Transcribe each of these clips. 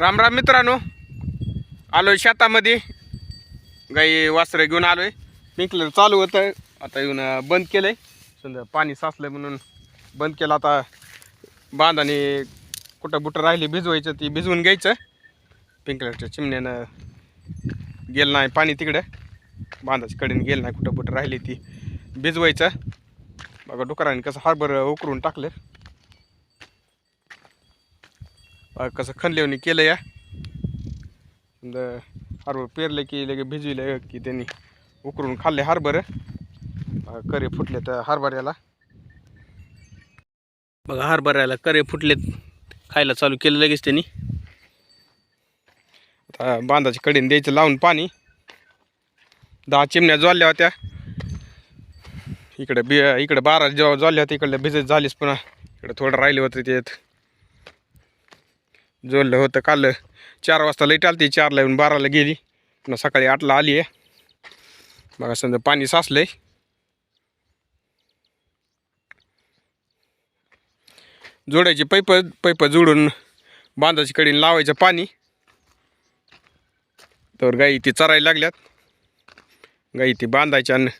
राम राम मित्रांनो. आलोय शेतामध्ये. गाई वासरं घेऊन आलोय. पिंकलर चालू होतं. आता येऊन बंद बंद केलंय. समजा पाणी साचलंय म्हणून बंद केलं. आता बांधाने कुठं बुटं राहिली भिजवायचं ती भिजवून घ्यायचं. पिंकलरच्या चिमण्यानं गेलं नाही पाणी तिकडं. बांधाच्या कडेने गेलं नाही कुठं बुटं राहिली ती भिजवायचं. बघा डुकराने कसं हार्बर उकरून टाकलं बघा कसं खणलेवणी केलं या. समजा हरभर पेरलं की लगे भिजविलं की त्यांनी उकरून खाल्ले हरभर. करे फुटले तर हरभऱ्याला. बघा हरभऱ्याला करे फुटलेत. खायला चालू केलं लगेच त्यांनी. आता बांधाच्या कडेने द्यायचं लावून पाणी. दहा चिमण्या ज्वाल्या होत्या. इकडे बि इकडे बारा जेव्हा ज्वाल्या होत्या इकडल्या भिजत झालीच पुन्हा. इकडे थोडं राहिले होते त्यात जोडलं होतं काल. चार वाजता लाइट आली चारला येऊन बाराला गेली. पुन्हा सकाळी आठला आली आहे. बघा समजा पाणी साचलंय. जोडायची पैप पैप जोडून बांधाची कडीन लावायचं पाणी. तर गाई ती चरायला लागल्यात. गाई ती बांधायच्या आणि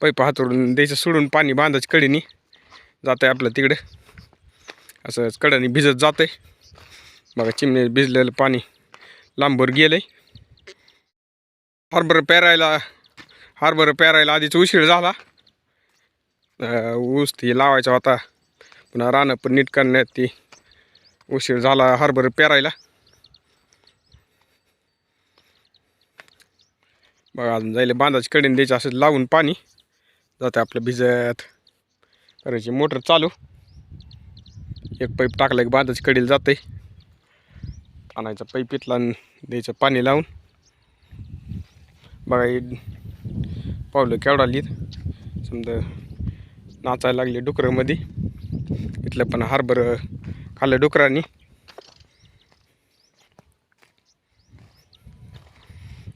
पैप हातरून द्यायचं सोडून पाणी बांधाची कडीने जात आहे आपलं तिकडे. असं कडाने भिजत जातं आहे बघा चिमणे भिजलेलं पाणी लांबवर गेलंय. हरभर पेरायला हरभर पेरायला आधीच उशीर झाला. ऊस ती लावायचा होता. पुन्हा रानं पण नीट करण्यात ती. उशीर झाला हरभर पेरायला. बघा अजून जायला बांधाची कडीने द्यायचं असं लावून पाणी. जातं आपलं भिजत. करायची मोटर चालू. एक पाईप टाकला की बांधाची कडीला जाते आणायचा. पाईप पितला द्यायचं पाणी लावून. बघा हे पावलं केवढा लिहित समजा नाचायला लागले डुकरामध्ये. इथलं पण हार्बर खाल्लं डुकरांनी.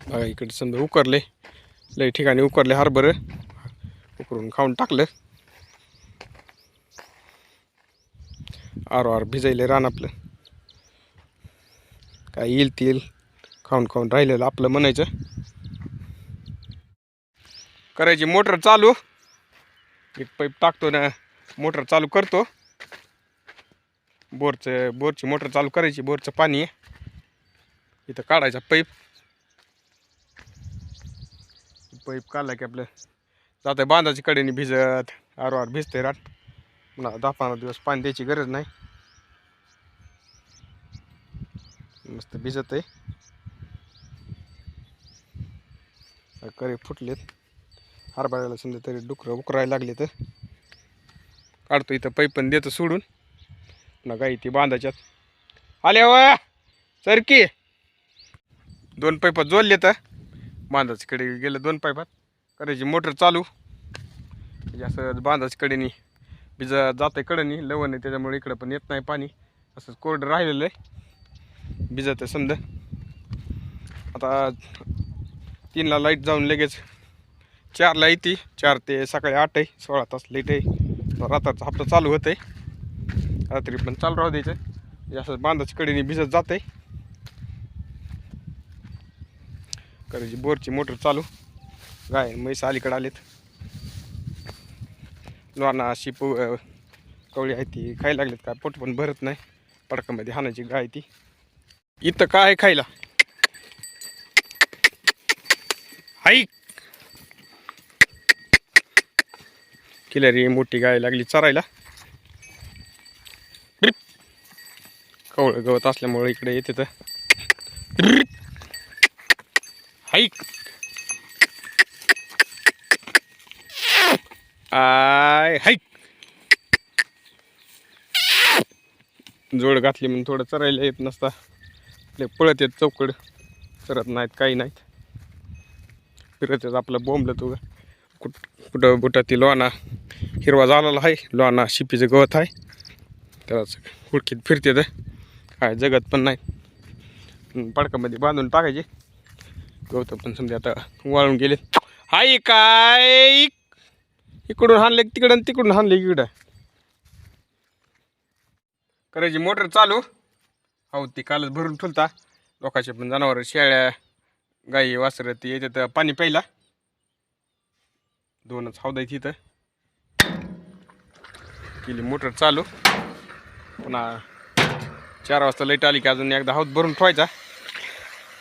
बघा इकडे समजा उकरले. लई ठिकाणी उकरले हार्बर उकरून खाऊन टाकलं. आरो आर भिजायले रान आपलं. काय येईल तेल खाऊन खाऊन राहिलेलं आपलं म्हणायचं. करायची मोटर चालू. एक पाईप टाकतो ना मोटर चालू करतो. बोरचं बोरची मोटर चालू करायची बोरचं पाणी. आहे इथं काढायचा पाईप. पाईप काढला की आपलं जातं बांधाची कडेने भिजत आरो आर भिजते राट पुन्हा दहा पंधरा दिवस पाणी द्यायची गरज नाही. मस्त भिजत आहे. करे फुटलेत. हरभऱ्याला समजा तरी डुकरं उकरायला लागले तर काढतो इथं पाईप पण देतो सोडून. पुन्हा गाई ती बांधायच्यात आले हो, वा सरकी दोन पाईपात जोडले तर बांधाचकडे गेलं दोन पाईपात करायची मोटर चालू. म्हणजे असं बांधाच्या कडेनी भिज जाते कडेनी. लवण आहे त्याच्यामुळे इकडं पण येत नाही पाणी. असंच कोरडं राहिलेलं आहे. भिजत आहे समजा. आता तीनला लाइट जाऊन लगेच चारला येते. चार ते सकाळी आठ आहे सोळा तास लाइट आहे. रात्राचा हप्ता चालू होत आहे रात्री पण चालू राहू द्यायचं. असं बांधाच्या कडेने भिजत जात आहे करायची बोरची मोटर चालू. गाय म्हैस अलीकडे आलेत. लोणा अशी अं, कवळी आहे ती खायला लागलेत. काय पोट पण भरत नाही. पडकामध्ये हाणायची गाय ती. इथं काय आहे खायला? हाई रे मोठी गाय लागली चरायला. कवळ गवत असल्यामुळे इकडे येते तर. ऐक आय हाईक जोड घातली म्हणून थोडं चरायला येत नसता. आपले पळत येत चौकड. करत नाहीत काही नाहीत. फिरत येत आपलं बोंबलं तू. कुठ कुठं बुटा ती लोणा. हिरवा झालेला आहे लोणा शिपीचं गवत आहे. त्यालाच हुडकीत फिरते तर काय जगत पण नाही पडकामध्ये बांधून टाकायचे. गवत पण समजा आता वाळून गेले हाय काय? इकडून हाणले तिकडं आणि तिकडून हाणले इकडं. करायची मोटर चालू. हो ती कालच भरून ठेवता लोकांचे पण जनावर शेळ्या गाई वासरं ती येतात पाणी प्यायला. दोनच हौद तिथं केली मोटर चालू. पुन्हा चार वाजता लाइट आली की अजून एकदा हौद भरून ठेवायचा.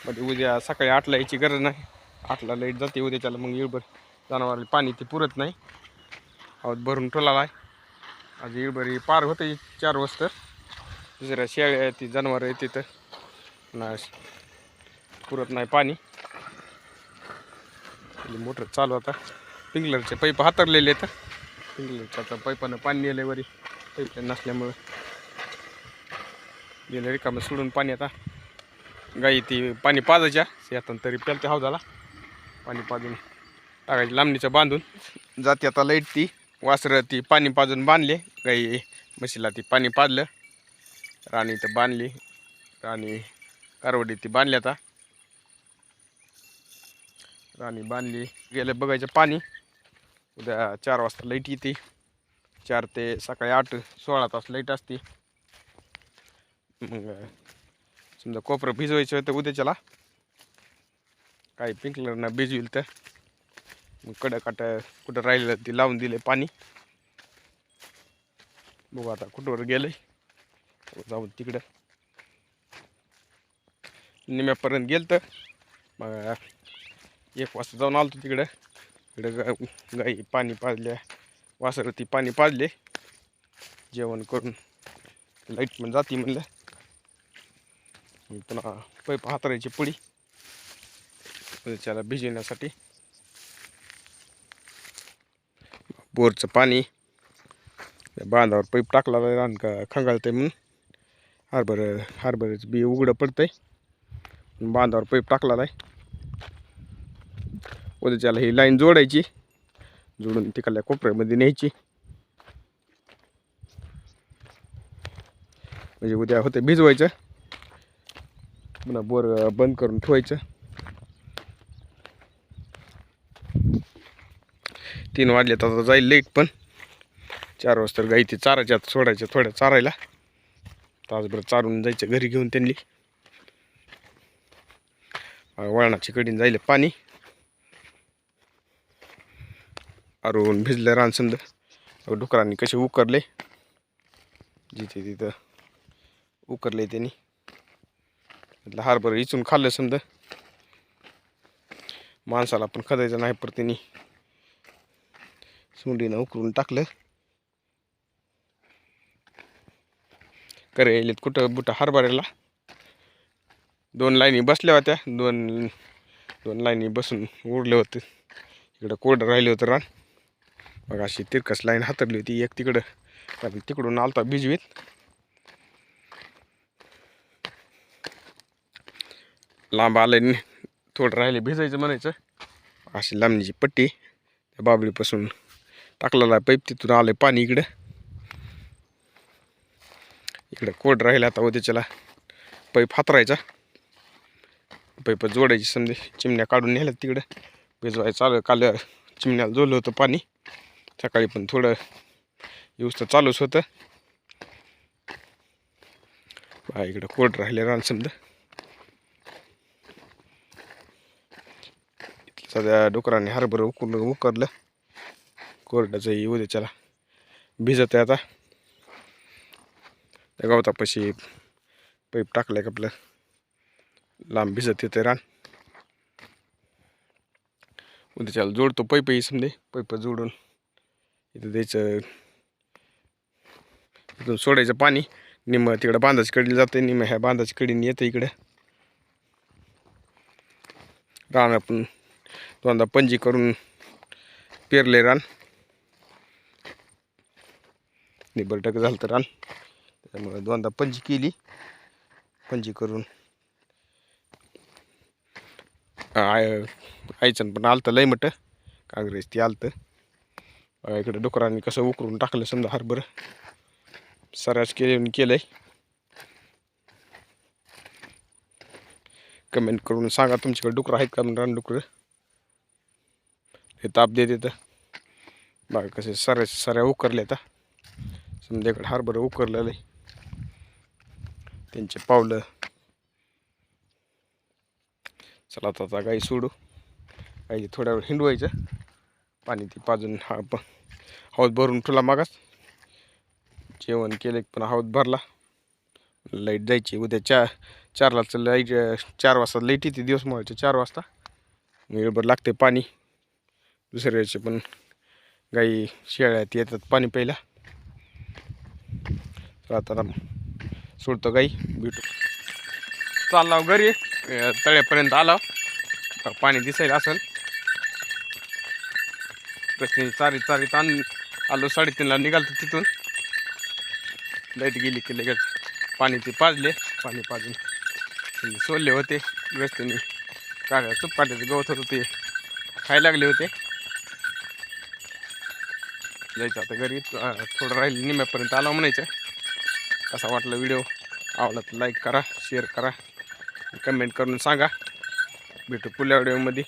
म्हणजे उद्या सकाळी आठला यायची गरज नाही. आठला लाइट जाते उद्याच्याला मग येळभर जनावराला पाणी ते पुरत नाही. हौद भरून ठेवला आहे. आज येळभर पार होते चार वाजता. दुसऱ्या शेळ्या ती जनावरं येते तर ना पुरत नाही पाणी. मोटर चालू आता. पिंगलरचे पाईप हातरलेले आहेत. पिंगलरच्या आता पाईपानं पाणी नेलं वरी. पैप नसल्यामुळं. गेलं रिकामं सोडून पाणी आता. गाई ती पाणी पाजायच्या. शेतान तरी प्यालते हौदाला पाणी पाजून टाकायची लांबणीचं बांधून. जाते आता लाइट ती वासरं ती पाणी पाजून बांधले. गाई म्हशीला ती पाणी पाजलं. राणी तर बांधली. राणी कारवडी ती बांधली आता. राणी बांधली. गेले बघायचं पाणी. उद्या चार वाजता लाइट येते. चार ते सकाळी आठ सोळा तास लाइट असते. मग समजा कोपरं भिजवायचं तर उद्याच्याला. काही पिंकलरना भिजवील तर. मग कडकाट कुठं राहिलेलं ती लावून दिले पाणी. बघू आता कुठवर गेलं जाऊन तिकडं. निम्यापर्यंत गेलं तर मग एक वाजता जाऊन आलतो तिकडं. तिकडं गा- गाई पाणी पाजल्या. वासरती पाणी पाजले. जेवण करून लाइट पण जाती म्हणलं. पुन्हा पैप हातरायची पुडी त्याला भिजवण्यासाठी. बोरचं पाणी. बांधावर पैप टाकला रान का खंगाळतंय म्हणून. हरभर हरभऱ्याचं बी उघडं पडतं आहे बांधावर पैप टाकलेला आहे. उद्याच्याला ही लाईन जोडायची. जोडून तिकडल्या कोपऱ्यामध्ये न्यायची. म्हणजे उद्या होते भिजवायचं. पुन्हा बोर बंद करून ठेवायचं. तीन वाजल्यात आता जाईल लेट पण. चार वाजता गाई ते चाराच्या आत सोडायच्या थोड्या चारायला. तासभर चारून जायचं घरी घेऊन त्यांनी. वळणाची कडीन जायला पाणी. अरून भिजलं रान समजा डुकरांनी कसे उकरले. जिथे तिथं उकरले त्यांनी. म्हटलं हारभर इचून खाल्लं समजा माणसाला पण खदायचं नाही पर त्यांनी. सुंडीनं उकरून टाकलं. करे येलेत कुठं बुटं हरभऱ्याला? दोन लाईनी बसल्या होत्या. दोन दोन लाईनी बसून उडले होते. इकडं कोरडं राहिले होतं रान. मग अशी तिरकस लाईन हातरली होती. एक तिकडं कारण तिकडून आलता भिजवीत लांब आलं थोडं राहिले भिजायचं म्हणायचं. अशी लांबणीची पट्टी. त्या बाबळीपासून टाकलेला पाईप तिथून आलं पाणी इकडं. इकडं कोड राहिला आता उद्याच्याला. पैप हातरायचा. पैप जोडायची समजे. चिमण्या काढून नेल्या तिकडं. भिजवाय चालू काल चिमण्याला जोडलं होतं पाणी. सकाळी पण थोडं यूज तर चालूच होतं. बा इकडं कोड राहिले रान समजा. सध्या डुकरांनी हरभर उकरून उकरलं कोरड्याचं उद्याच्याला. त्याला भिजत आहे आता. त्या गवतापाशी पाईप टाकलं आहे आपलं. लांब भिजत येते रान. उद्याच्याला जोडतो पैपही समजे पैप जोडून. इथं द्यायचं इथून सोडायचं पाणी. निम तिकडं बांधाची कडीला जाते निम ह्या बांधाची कडीने येतं इकडं. रान आपण दोनदा पंजी करून पेरले रान. निबर टक झालं तर रान. त्यामुळे दोनदा पंजी केली. पंजी करून. आय आईचं पण आलतं लय मट काँग्रेस ती आलतं. इकडे इकडं डुकरांनी कसं उकरून टाकलं समजा हरभर. सरास केले केलंय. कमेंट करून सांगा तुमच्याकडे डुकरं आहेत का रान डुकरं. हे ताप देत येतं. बघा कसे सऱ्या सऱ्या उकरल्या आता समजा इकडे हरभर उकरलेलं आहे. त्यांचे पावलं. चला आता आता गाई सोडू. गाई थोड्या वेळ हिंडवायचं. पाणी ती पाजून हा प हौद भरून ठेवला मागास. जेवण केलं पण हौद भरला. लाइट जायची. उद्या चार चारलाचं लाइट चार वाजता लाइट येते दिवस मोहायचे चार वाजता. वेळभर लागते पाणी. दुसऱ्याचे पण गाई शेळ्यात येतात पाणी प्यायला. तर आता सोडतो गाई भेटू चालला घरी तळ्यापर्यंत आला पाणी दिसायला असेल तसं चारीत चारीत आण आलो साडेतीनला निघालतो तिथून. लाइट गेली की लगेच पाणी ते पाजले. पाणी पाजून सोडले सोलले होते. रस्त्याने काढ्या सुपाट्याचं गवत होतं ते खायला लागले होते. जायचं आता घरी. थोडं राहिले निम्यापर्यंत आला म्हणायचं. कसा वाटला व्हिडिओ आवडला तर लाईक करा शेअर करा कमेंट करून सांगा. भेटू पुढल्या व्हिडिओमध्ये